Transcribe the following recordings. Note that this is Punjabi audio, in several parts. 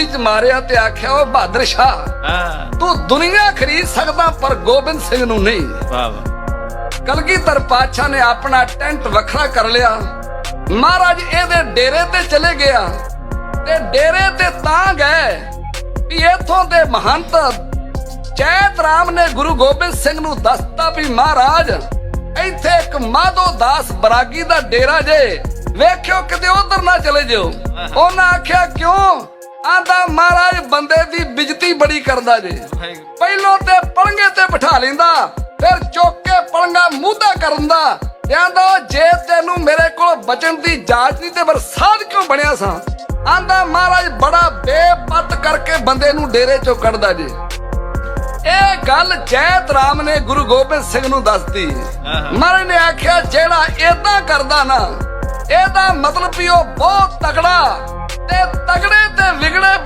ਗੋਦੀ 'ਚ ਮਾਰਿਆ ਤੇ ਆਖਿਆ ਉਹ ਬਹਾਦਰ ਸ਼ਾਹ ਹਾਂ। ਤੂੰ ਦੁਨੀਆ ਖਰੀਦ ਸਕਦਾ ਪਰ ਗੋਬਿੰਦ ਸਿੰਘ ਨੂੰ ਨਹੀਂ। ਵਾਹ ਵਾਹ। ਕਲਗੀਧਰ ਪਾਤਸ਼ਾਹ ਨੇ ਆਪਣਾ ਟੈਂਟ ਵੱਖਰਾ ਕਰ ਲਿਆ। ਮਹਾਰਾਜ ਇਹਦੇ ਡੇਰੇ ਤੇ ਚਲੇ ਗਿਆ ਤੇ ਡੇਰੇ ਤੇ ਤਾਂ ਗਏ ਵੀ ਇਥੋਂ ਦੇ ਮਹੰਤ ਚੈਤ ਰਾਮ ਨੇ ਗੁਰੂ ਗੋਬਿੰਦ ਸਿੰਘ ਨੂੰ ਦੱਸਤਾ ਵੀ ਮਹਾਰਾਜ ਇੱਥੇ ਇੱਕ ਮਾਧੋ ਦਾਸ ਬਰਾਗੀ ਦਾ ਡੇਰਾ ਜੇ ਵੇਖਿਓ ਕਿਤੇ ਉਧਰ ਨਾ ਚਲੇ ਜਿਓ। ਉਹਨਾਂ ਆਖਿਆ ਕਿਉਂ? ਆਂਦਾ ਮਹਾਰਾਜ ਬੰਦੇ ਦੀ ਬਿਜਤੀ ਬੜੀ ਕਰਦਾ ਜੇ। ਪਹਿਲੋਂ ਤੇ ਪਲੰਗੇ ਤੇ ਬਿਠਾ ਲੈਂਦਾ ਫਿਰ ਚੁੱਕ ਕੇ ਪਲੰਗਾ ਮੂਧਾ ਕਰਨ ਦਾ ਕਹਿੰਦਾ ਜੇ ਤੈਨੂੰ ਮੇਰੇ ਕੋਲ ਬਚਣ ਦੀ ਜਾਂਚ ਨਹੀਂ ਤੇ ਬਰਸਾਤ ਕਿਉਂ ਬਣਿਆ ਸਾਂ? ਆਂਦਾ ਮਹਾਰਾਜ ਬੜਾ ਬੇਪਤ ਕਰਕੇ ਬੰਦੇ ਨੂੰ ਡੇਰੇ ਚੋਂ ਕੱਢਦਾ ਜੀ। ਇਹ ਗੱਲ ਜੈਤ ਰਾਮ ਨੇ ਗੁਰੂ ਗੋਬਿੰਦ ਸਿੰਘ ਨੂੰ ਆਹਾ। ਮਹਾਰਾਜ ਨੇ ਆਖਿਆ ਜਿਹੜਾ ਏਦਾਂ ਕਰਦਾ ਨਾ ਇਹਦਾ ਮਤਲਬ ਵੀ ਉਹ ਬਹੁਤ ਤਗੜਾ ਤੇ ਤਗੜੇ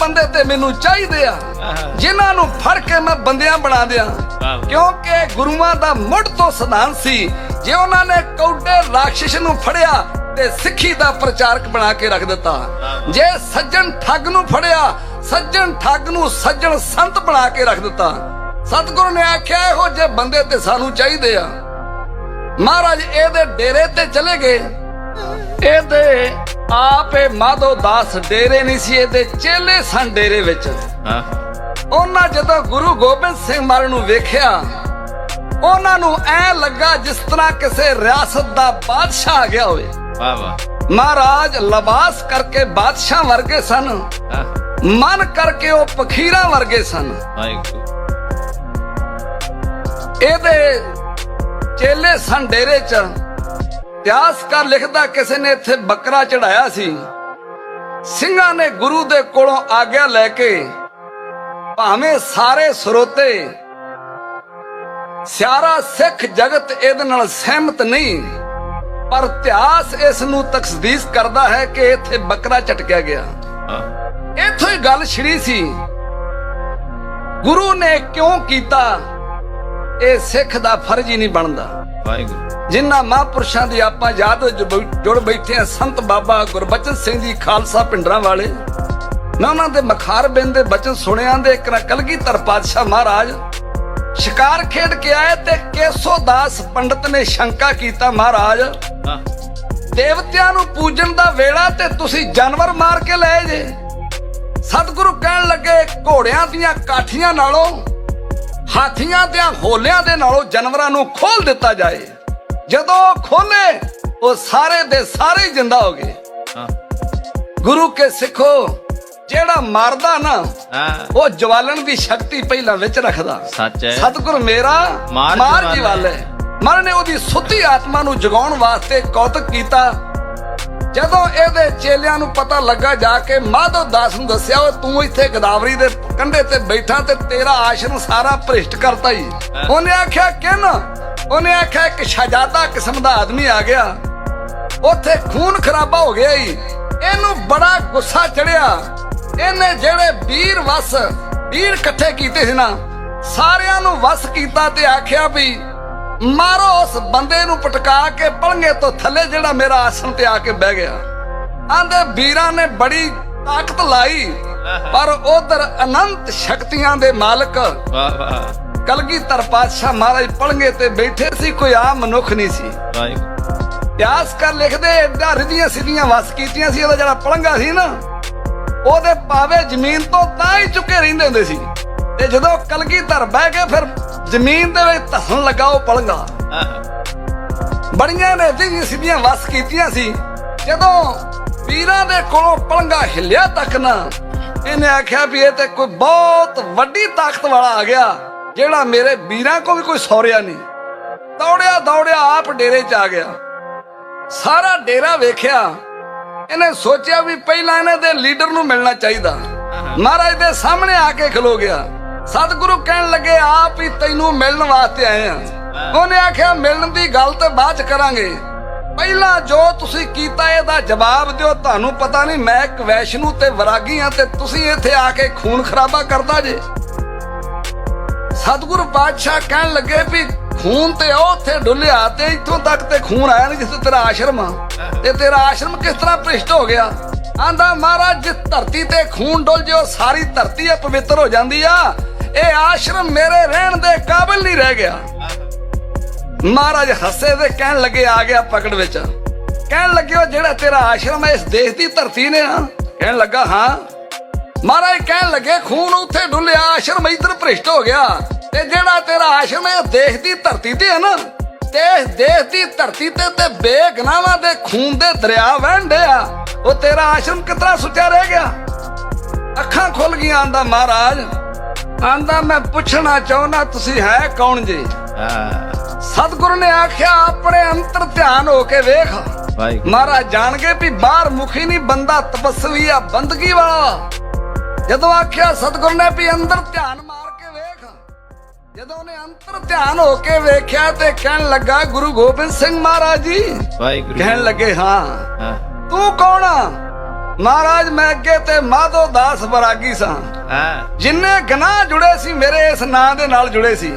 ਬੰਦੇ ਤੇ ਮੈਨੂੰ ਚਾਹੀਦੇ ਆ। ਜਿਨ੍ਹਾਂ ਨੂੰ ਫੜ ਕੇ ਮੈਂ ਬੰਦਿਆਂ ਬਣਾ ਦਿਆਂ। ਕਿਉਂਕਿ ਗੁਰੂਆਂ ਦਾ ਮੁੱਢ ਤੋਂ ਸਿਧਾਂਤ ਸੀ ਜੇ ਉਹਨਾਂ ਨੇ ਕੌਡੇ ਰਾਖਸ਼ ਨੂੰ ਫੜਿਆ ਤੇ ਸਿੱਖੀ ਦਾ ਪ੍ਰਚਾਰਕ ਬਣਾ ਕੇ ਰੱਖ ਦਿੱਤਾ। ਜੇ ਸੱਜਣ ਠੱਗ ਨੂੰ ਫੜਿਆ ਸੱਜਣ ਠੱਗ ਨੂੰ ਸੱਜਣ ਸੰਤ ਬਣਾ ਕੇ ਰੱਖ ਦਿੱਤਾ। ਸਤਿਗੁਰੂ ਨੇ ਆਖਿਆ ਇਹੋ ਜੇ ਬੰਦੇ ਤੇ ਸਾਨੂੰ ਚਾਹੀਦੇ ਆ। ਮਹਾਰਾਜ ਇਹਦੇ ਡੇਰੇ ਤੇ ਚਲੇ ਗਏ। ਇਹਦੇ ਆਪੇ ਮਾਧੋ ਦਾਸ ਡੇਰੇ ਨਹੀਂ ਸੀ ਇਹਦੇ ਚੇਲੇ ਸਨ ਡੇਰੇ ਵਿੱਚ। ਹਾਂ। ਉਹਨਾਂ ਜਦੋਂ ਗੁਰੂ ਗੋਬਿੰਦ ਸਿੰਘ ਮਹਾਰਾਜ ਨੂੰ ਵੇਖਿਆ ਉਹਨਾਂ ਨੂੰ ਐ ਲੱਗਾ ਜਿਸ ਤਰ੍ਹਾਂ ਕਿਸੇ ਰਿਆਸਤ ਦਾ ਬਾਦਸ਼ਾਹ ਆ ਗਿਆ ਹੋਵੇ। ਵਾਹ ਵਾਹ। ਮਹਾਰਾਜ ਲਿਬਾਸ ਕਰਕੇ ਬਾਦਸ਼ਾਹ ਵਰਗੇ ਸਨ। ਮਨ ਕਰਕੇ ਉਹ ਪਖੀਰਾਂ ਵਰਗੇ ਸਨ। ਇਹਦੇ ਚੇਲੇ ਸਨ ਡੇਰੇ ਚ। ਇਤਿਹਾਸਕਾਰ ਲਿਖਦਾ ਕਿਸੇ ਨੇ ਇੱਥੇ ਬੱਕਰਾ ਚੜਾਇਆ ਸੀ। ਸਿੰਘਾਂ ਨੇ ਗੁਰੂ ਦੇ ਕੋਲੋਂ ਆਗਿਆ ਲੈ ਕੇ ਭਾਵੇਂ ਸਾਰੇ ਸਰੋਤੇ ਸਿਆਰਾ ਸਿੱਖ ਜਗਤ ਇਹਦੇ ਨਾਲ ਸਹਿਮਤ ਨਹੀਂ ਪਰ ਇਤਿਹਾਸ ਇਸ ਨੂੰ ਤਕਸੀਸ ਕਰਦਾ ਹੈ ਕਿ ਇੱਥੇ ਬੱਕਰਾ ਝਟਕਿਆ ਗਿਆ। ਇੱਥੋਂ ਹੀ ਗੱਲ ਛਿੜੀ ਸੀ ਗੁਰੂ ਨੇ ਕਿਉਂ ਕੀਤਾ ਇਹ ਸਿੱਖ ਦਾ ਫਰਜ਼ ਹੀ ਨਹੀਂ ਬਣਦਾ। ਵਾਹਿਗੁਰੂ। ਜਿਨ੍ਹਾਂ ਮਹਾਂਪੁਰਸ਼ਾਂ ਦੀ ਆਪਾਂ ਯਾਦ ਜੁੜ ਬੈਠੇ ਆ ਸੰਤ ਬਾਬਾ ਗੁਰਬਚਨ ਸਿੰਘ ਜੀ ਖਾਲਸਾ ਪਿੰਡਰਾਂ ਵਾਲੇ। ਮੈਂ ਉਹਨਾਂ ਦੇ ਮਖਾਰ ਬਿੰਦ ਦੇ ਬਚਨ ਸੁਣਿਆਂ ਦੇ ਇੱਕ ਨਾ ਕਲਗੀਧਰ ਪਾਤਸ਼ਾਹ ਮਹਾਰਾਜ ਸ਼ਿਕਾਰ ਖੇਡ ਕੇ ਆਏ ਤੇ ਕੇਸੋ ਦਾਸ ਪੰਡਤ ਨੇ ਸ਼ੰਕਾ ਕੀਤਾ ਮਹਾਰਾਜ ਦੇਵਤਿਆਂ ਨੂੰ ਪੂਜਣ ਦਾ ਵੇਲਾ ਤੇ ਤੁਸੀਂ ਜਾਨਵਰ ਮਾਰ ਕੇ ਲੈ ਜੇ। ਸਤਿਗੁਰੂ ਕਹਿਣ ਲੱਗੇ ਘੋੜਿਆਂ ਦੀਆਂ ਕਾਠੀਆਂ ਨਾਲੋਂ ਹਾਥੀਆਂ ਤੇ ਹੋਲਿਆਂ ਦੇ ਨਾਲੋਂ ਜਾਨਵਰਾਂ ਨੂੰ ਖੋਲ ਦਿੱਤਾ ਜਾਏ। ਜਦੋਂ ਖੋਲੇ ਉਹ ਸਾਰੇ ਦੇ ਸਾਰੇ ਹੀ ਜਿੰਦਾ ਹੋ ਗਏ। ਹਾਂ। ਗੁਰੂ ਕੇ ਸਿੱਖੋ ਜਿਹੜਾ ਮਾਰਦਾ ਨਾ ਹਾਂ। ਉਹ ਜਵਾਲਣ ਦੀ ਸ਼ਕਤੀ ਪਹਿਲਾਂ ਵਿੱਚ ਰੱਖਦਾ। ਸੱਚ ਹੈ। ਸਤਿਗੁਰ ਮੇਰਾ ਮਾਰ ਜਵਾਲੇ। ਮਰ ਨੇ ਉਹਦੀ ਸੁੱਤੀ ਆਤਮਾ ਨੂੰ ਜਗਾਉਣ ਵਾਸਤੇ ਕੌਤਕ ਕੀਤਾ। ਜਦੋਂ ਇਹਦੇ ਚੇਲਿਆਂ ਨੂੰ ਪਤਾ ਲੱਗਾ ਜਾ ਕੇ ਮਾਧੋ ਦਾਸ ਨੂੰ ਦੱਸਿਆ ਉਹ ਤੂੰ ਇੱਥੇ ਗਦਾਵਰੀ ਦੇ ਕੰਢੇ ਤੇ ਬੈਠਾ ਤੇ ਤੇਰਾ ਆਸ਼ਰਮ ਸਾਰਾ ਭ੍ਰਿਸ਼ਟ ਕਰਤਾ ਹੀ। ਉਹਨੇ ਆਖਿਆ ਕਿਨ ਉਹਨੇ ਆਖਿਆ, ਇੱਕ ਸ਼ਹਜ਼ਾਦਾ ਕਿਸਮ ਦਾ ਆਦਮੀ ਆ ਗਿਆ। ਉੱਥੇ ਖੂਨ ਖਰਾਬਾ ਹੋ ਗਿਆ ਹੀ ਇਹਨੂੰ ਬੜਾ ਗੁੱਸਾ ਚੜਿਆ। ਇਹਨੇ ਜਿਹੜੇ ਵੀਰ ਵਸ, ਵੀਰ ਇਕੱਠੇ ਕੀਤੇ ਸੀ ਨਾ, ਸਾਰਿਆਂ ਨੂੰ ਵਸ ਕੀਤਾ ਤੇ ਆਖਿਆ ਵੀ, ਮਾਰੋ ਉਸ ਬੰਦੇ ਨੂੰ ਪਟਕਾ ਕੇ ਪਲੰਗੇ ਤੋਂ ਥੱਲੇ ਜਿਹੜਾ ਮੇਰਾ ਆਸਣ ਤੇ ਆ ਕੇ ਬਹਿ ਗਿਆ। ਆਂਦੇ ਵੀਰਾਂ ਨੇ ਬੜੀ ਤਾਕਤ ਲਾਈ, ਪਰ ਉਧਰ ਅਨੰਤ ਸ਼ਕਤੀਆਂ ਦੇ ਮਾਲਕ ਵਾਹ ਵਾਹ। ਕਲਗੀਧਰ ਪਾਤਸ਼ਾਹ ਮਹਾਰਾਜ ਪਲੰਗੇ ਤੇ ਬੈਠੇ ਸੀ ਕੋਈ ਆਮ ਮਨੁੱਖ ਨਹੀਂ ਸੀ। ਵਾਹਿਗੁਰੂ। ਇਤਿਹਾਸਕਾਰ ਲਿਖਦੇ ਏਦਾਂ ਰਿਧੀਆਂ ਸਿੱਧੀਆਂ ਵਸ ਕੀਤੀਆਂ ਸੀ ਉਹਦਾ ਜਿਹੜਾ ਪਲੰਗਾ ਸੀ ਨਾ ਉਹਦੇ ਪਾਵੇ ਜ਼ਮੀਨ ਤੋਂ ਤਾਂ ਹੀ ਚੁੱਕੇ ਰਹਿੰਦੇ ਹੁੰਦੇ ਸੀ। ਤੇ ਜਦੋਂ ਕਲਗੀਧਰ ਬਹਿ ਕੇ ਫਿਰ ਜ਼ਮੀਨ ਦੇ ਵਿੱਚ ਧਸਣ ਲੱਗਾ ਉਹ ਪਲੰਗਾ ਬੜੀਆਂ ਨੇ ਰਿਧੀਆਂ ਸਿੱਧੀਆਂ ਵਸ ਕੀਤੀਆਂ ਸੀ। ਜਦੋਂ ਵੀਰਾਂ ਦੇ ਕੋਲੋਂ ਪਲੰਗਾ ਹਿੱਲਿਆ ਤੱਕ ਨਾ ਇਹਨੇ ਆਖਿਆ ਵੀ ਇਹ ਤੇ ਕੋਈ ਬਹੁਤ ਵੱਡੀ ਤਾਕਤ ਵਾਲਾ ਆ ਗਿਆ। ਜਿਹੜਾ ਮੇਰੇ ਵੀਰਾਂ ਕੋ ਵੀ ਕੋਈ ਸੌਰਿਆ ਨਹੀਂ। ਦੌੜਿਆ ਦੌੜਿਆ ਆਪ ਡੇਰੇ 'ਚ ਆ ਗਿਆ। ਸਾਰਾ ਡੇਰਾ ਵੇਖਿਆ। ਇਹਨੇ ਸੋਚਿਆ ਵੀ ਪਹਿਲਾਂ ਇਹਨਾਂ ਦੇ ਲੀਡਰ ਨੂੰ ਮਿਲਣਾ ਚਾਹੀਦਾ। ਮਹਾਰਾਜ ਦੇ ਸਾਹਮਣੇ ਆ ਕੇ ਖਲੋ ਗਿਆ। ਸਤਿਗੁਰੂ ਕਹਿਣ ਲੱਗੇ, ਆਪ ਹੀ ਤੈਨੂੰ ਮਿਲਣ ਵਾਸਤੇ ਆਏ ਆ। ਉਹਨੇ ਆਖਿਆ, ਮਿਲਣ ਦੀ ਗੱਲ ਤੇ ਬਾਅਦ ਚ ਕਰਾਂਗੇ। ਪਹਿਲਾਂ ਜੋ ਤੁਸੀਂ ਕੀਤਾ, ਇਹਦਾ ਜਵਾਬ ਦਿਓ। ਤੁਹਾਨੂੰ ਪਤਾ ਨਹੀਂ ਮੈਂ ਇੱਕ ਵੈਸ਼ਨੂ ਤੇ ਵਰਾਗੀ ਆ ਤੇ ਤੁਸੀਂ ਇੱਥੇ ਆ ਕੇ ਖੂਨ ਖਰਾਬਾ ਕਰਦਾ ਜੇ। ਸਤਿਗੁਰੂ ਪਾਤਸ਼ਾਹ ਕਹਿਣ ਲੱਗੇ ਵੀ ਖੂਨ ਤੇ ਉਹ ਉੱਥੇ ਡੁੱਲਿਆ ਤੇ ਇੱਥੋਂ ਤੱਕ ਤੇ ਖੂਨ ਆਇਆ ਨਹੀਂ ਜਿੱਥੇ ਤੇਰਾ ਆਸ਼ਰਮ ਆ। ਤੇ ਤੇਰਾ ਆਸ਼ਰਮ ਕਿਸ ਤਰ੍ਹਾਂ ਭ੍ਰਿਸ਼ਟ ਹੋ ਗਿਆ? ਆਂਦਾ, ਮਹਾਰਾਜ, ਜਿਸ ਧਰਤੀ ਤੇ ਖੂਨ ਡੁੱਲ ਜਿਓ ਸਾਰੀ ਧਰਤੀ ਇਹ ਪਵਿੱਤਰ ਹੋ ਜਾਂਦੀ ਆ। ਇਹ ਆਸ਼ਰਮ ਮੇਰੇ ਰਹਿਣ ਦੇ ਕਾਬਿਲ ਨਹੀਂ ਰਹਿ ਗਿਆ। ਮਹਾਰਾਜ ਹੱਸੇ ਤੇ ਕਹਿਣ ਲੱਗੇ, ਆ ਗਿਆ ਪਕੜ ਵਿੱਚ। ਕਹਿਣ ਲੱਗੇ ਜਿਹੜਾ ਤੇਰਾ ਆਸ਼ਰਮ ਹੈ ਇਸ ਦੇਸ਼ ਦੀ ਧਰਤੀ ਨੇ ਨਾ ਕਹਿਣ ਲੱਗਾ, ਹਾਂ। ਮਹਾਰਾਜ ਕਹਿਣ ਲੱਗੇ, ਖੂਨ ਉੱਥੇ ਡੁੱਲਿਆ, ਆਸ਼ਰਮ ਇੱਧਰ ਭ੍ਰਿਸ਼ਟ ਹੋ ਗਿਆ। ਤੇ ਜਿਹੜਾ ਤੇਰਾ ਆਸ਼ਰਮ ਹੈ ਦੇਸ਼ ਦੀ ਧਰਤੀ ਤੇ ਹੈ ਨਾ। ਦੇਸ਼ ਦੀ ਧਰਤੀ ਤੇ ਤੇ ਬੇਗਨਾਵਾਂ ਦੇ ਖੂਨ ਦੇ ਦਰਿਆ ਵਹਿੰਦੇ ਆ। ਉਹ ਤੇਰਾ ਆਸ਼ਰਮ ਕਿਤਨਾ ਸੁੱਚਾ ਰਹਿ ਗਿਆ? ਅੱਖਾਂ ਖੁੱਲ ਗਈਆਂ ਆਂਦਾ ਮਹਾਰਾਜ। ਆਂਦਾ ਮੈਂ ਪੁੱਛਣਾ ਚਾਹੁੰਦਾ ਤੁਸੀਂ ਹੈ ਕੌਣ ਜੀ? ਸਤਿਗੁਰੂ ਨੇ ਆਖਿਆ ਆਪਣੇ ਅੰਤਰ ਧਿਆਨ ਹੋ ਕੇ ਵੇਖ। ਮਹਾਰਾਜ ਜਾਣ ਕੇ ਵੀ ਬਾਹਰ ਮੁਖੀ ਨਹੀਂ ਬੰਦਾ ਤਪਸਵੀ ਆ ਬੰਦਗੀ ਵਾਲਾ ਜਦੋਂ ਆਖਿਆ ਸਤਿਗੁਰੂ ਨੇ ਵੀ ਅੰਦਰ ਧਿਆਨ ਮਾਰ ਜਦੋਂ ਉਹਨੇ ਅੰਤਰ ਧਿਆਨ ਹੋ ਕੇ ਵੇਖਿਆ ਤੇ ਕਹਿਣ ਲੱਗਾ ਗੁਰੂ ਗੋਬਿੰਦ ਸਿੰਘ ਮਹਾਰਾਜ ਜੀ। ਵਾਹਿਗੁਰੂ ਕਹਿਣ ਲੱਗੇ ਹਾਂ। ਤੂੰ ਕੌਣ ਆ? ਮਹਾਰਾਜ ਮੈਂ ਅੱਗੇ ਤੇ ਮਾਧੋ ਦਾਸ ਬਰਾਗੀ ਸਾਂ। ਹਾਂ। ਜਿੰਨੇ ਗਨਾਹ ਜੁੜੇ ਸੀ ਮੇਰੇ ਇਸ ਨਾਂ ਦੇ ਨਾਲ ਜੁੜੇ ਸੀ।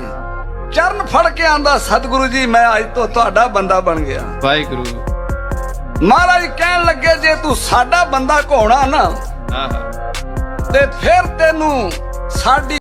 ਚਰਨ ਫੜ ਕੇ ਆਂਦਾ ਸਤਿਗੁਰੂ ਜੀ ਮੈਂ ਅੱਜ ਤੋਂ ਤੁਹਾਡਾ ਬੰਦਾ ਬਣ ਗਿਆ। ਵਾਹਿਗੁਰੂ। ਮਹਾਰਾਜ ਕਹਿਣ ਲੱਗੇ ਜੇ ਤੂੰ ਸਾਡਾ ਬੰਦਾ ਘੋਣਾ ਨਾ ਤੇ ਫਿਰ ਤੈਨੂੰ ਸਾਡੀ